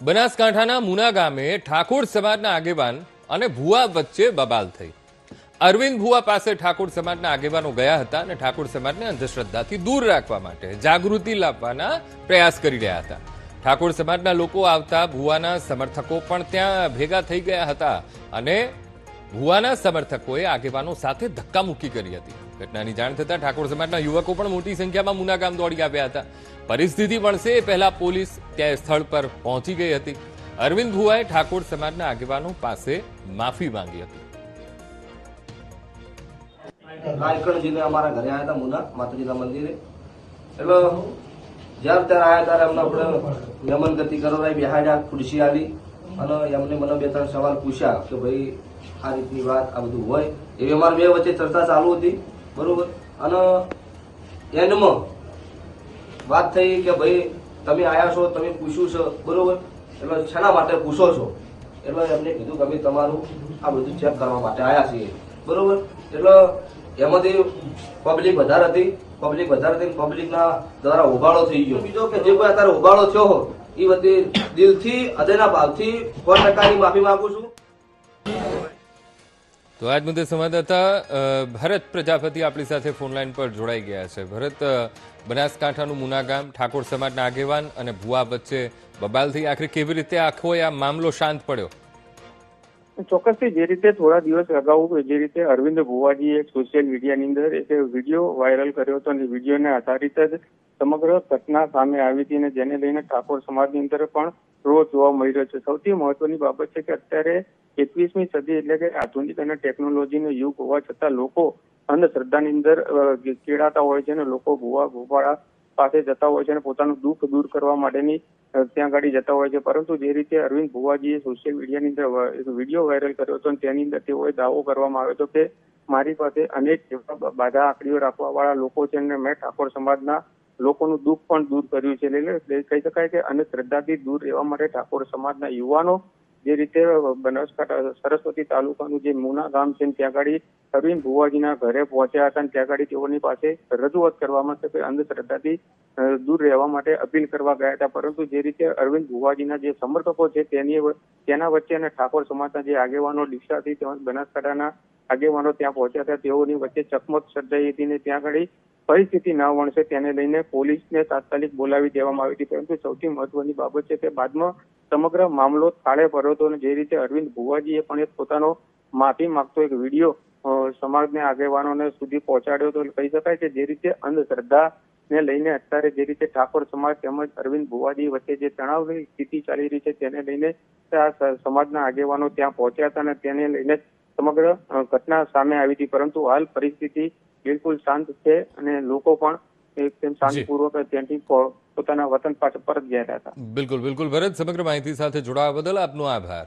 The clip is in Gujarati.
બનાસકાંઠાના મુના ગામે ઠાકોર સમાજના આગેવાન અને ભુવા વચ્ચે બબાલ થઈ. અરવિંદ ભુવા પાસે ઠાકોર સમાજના આગેવાનો ગયા હતા અને ઠાકોર સમાજને અંધશ્રદ્ધાથી દૂર રાખવા માટે જાગૃતિ લાવવાના પ્રયાસ કરી રહ્યા હતા. ઠાકોર સમાજના લોકો આવતા ભુવાના સમર્થકો પણ ત્યાં ભેગા થઈ ગયા હતા અને ભુવાના સમર્થકોએ આગેવાનો સાથે ધક્કામુક્કી કરી હતી. ઘટનાની જાણ થતાં ઠાકોર સમાજના યુવકો પણ મોટી સંખ્યામાં મુના દોડી આવ્યા હતા. પરિસ્થિતિ વણસે એ પહેલા પોલીસ ત્યાં સ્થળ પર પહોંચી ગઈ હતી. અરવિંદ ભુવાએ ઠાકોર સમાજના આગેવાનો પાસે માફી માંગી હતી. રાયકણજીને અમારા ઘરે આવ્યા હતા મુના, માતાજીના મંદિરે. એટલે જ્યારે ત્યારે આવ્યા ત્યારે એમને આપણે નમન ગતિ કરાવડાવી બેહાડ્યા ખુરશી આવી અને એમને મને બે ત્રણ સવાલ પૂછ્યા કે ભાઈ આ રીતની વાત આ બધું હોય. એવી અમારે બે વચ્ચે ચર્ચા ચાલુ હતી. બરોબર? અને એન્ડમાં વાત થઈ કે ભાઈ, તમે આવ્યા છો, તમે પૂછ્યું છે, બરોબર? એટલે શેના માટે પૂછો છો? એટલે એમને કીધું કે અમે તમારું આ બધું ચેક કરવા માટે આવ્યા છીએ. બરોબર? એટલે એમાંથી પબ્લિક વધારે હતી પબ્લિક વધારે હતી પબ્લિકના દ્વારા ઉબાળો થઈ ગયો. બીજો કે જે કોઈ અત્યારે ઉબાળો થયો એ બધી દિલથી, હૃદયના ભાવથી સો ટકાની માફી માગું છું. તો આજ મુદ્દે સંવાદદાતા ભરત પ્રજાપતિ આપણી સાથે ફોનલાઈન પર જોડાઈ ગયા છે. ભરત બનાસકાંઠાનું મુના ગામ ઠાકોર સમાજના આગેવાન અને ભુવા વચ્ચે બબાલથી આખરે કેવી રીતે આખો આ મામલો શાંત પડ્યો? ચોક્કસથી જે રીતે થોડા દિવસ અગાઉ જે રીતે અરવિંદ ભુવાજીએ સોશિયલ મીડિયાની અંદર એક વીડિયો વાયરલ કર્યો હતો અને વિડીયોને આધારિત જ સમગ્ર ઘટના સામે આવી હતી અને જેને લઈને ઠાકોર સમાજની અંદર પણ રોષ જોવા મળી રહ્યો છે. સૌથી મહત્વની બાબત છે કે અત્યારે એકવીસમી સદી એટલે કે આધુનિક અને ટેકનોલોજીનો યુગ હોવા છતાં લોકો અંધશ્રદ્ધાની અંદર કેળાતા હોય છે અને લોકો ગોવા ગોપાળા પાસે જતા હોય છે અને પોતાનું દુઃખ દૂર કરવા માટેની ત્યાં ગાડી જતા હોય છે. પરંતુ જે રીતે અરવિંદ ભુવાજીએ સોશિયલ મીડિયાની અંદર વીડિયો વાયરલ કર્યો હતો અને તેની અંદર તેઓએ દાવો કરવામાં આવ્યો હતો કે મારી પાસે અનેક એવા બાધા આંકડીઓ રાખવા વાળા લોકો છે અને મેં ઠાકોર સમાજના લોકોનું દુઃખ પણ દૂર કર્યું છે. એટલે કહી શકાય કે અંધશ્રદ્ધાથી દૂર રહેવા માટે ઠાકોર સમાજના યુવાનો જે રીતે બનાસકાંઠા સરસ્વતી તાલુકાનું જે મુના ગામ છે ત્યાં ગાડી પ્રવીણ ભુવાજીના ઘરે પહોંચ્યા હતા ત્યાં ગાડી તેઓની પાસે રજૂઆત કરવામાં કે અંધશ્રદ્ધાથી દૂર રહેવા માટે અપીલ કરવા ગયા હતા. પરંતુ જે રીતે અરવિંદ ભુવાજીના જે સમર્થકો છે, તેની તેના વચ્ચે અને ઠાકોર સમાજના જે આગેવાનો ડીસાથી તેમજ બનાસકાંઠાના આગેવાનો ત્યાં પહોંચ્યા હતા, તેઓની વચ્ચે ચકમક સર્જાઈ હતી ને, ત્યાં આગળ પરિસ્થિતિ ન વણશે તેને લઈને પોલીસને તાત્કાલિક બોલાવી દેવામાં આવી હતી. પરંતુ સૌથી મહત્વની બાબત છે કે બાદમાં સમગ્ર મામલો થાળે ભર્યો હતો અને જે રીતે અરવિંદ ભુવાજીએ પણ એક પોતાનો માફી માંગતો એક વીડિયો સમાજને આગેવાનોને સુધી પહોંચાડ્યો હતો. કહી શકાય કે જે રીતે અંધશ્રદ્ધા ને લઈને અત્યારે જે રીતે ઠાકોર સમાજ તેમજ અરવિંદ ભુવાજી વચ્ચે જે તણાવની સ્થિતિ ચાલી રહી છે તેને લઈને આ સમાજના આગેવાનો ત્યાં પહોંચ્યા હતા અને તેને લઈને સમગ્ર ઘટના સામે આવી હતી. પરંતુ હાલ પરિસ્થિતિ બિલકુલ શાંત છે અને લોકો પણ એકદમ શાંતિપૂર્વક ત્યાંથી પોતાના વતન પાછળ પરત ગયા હતા. બિલકુલ બિલકુલ. ભરત, સમગ્ર માહિતી સાથે જોડાવા બદલ આપનો આભાર.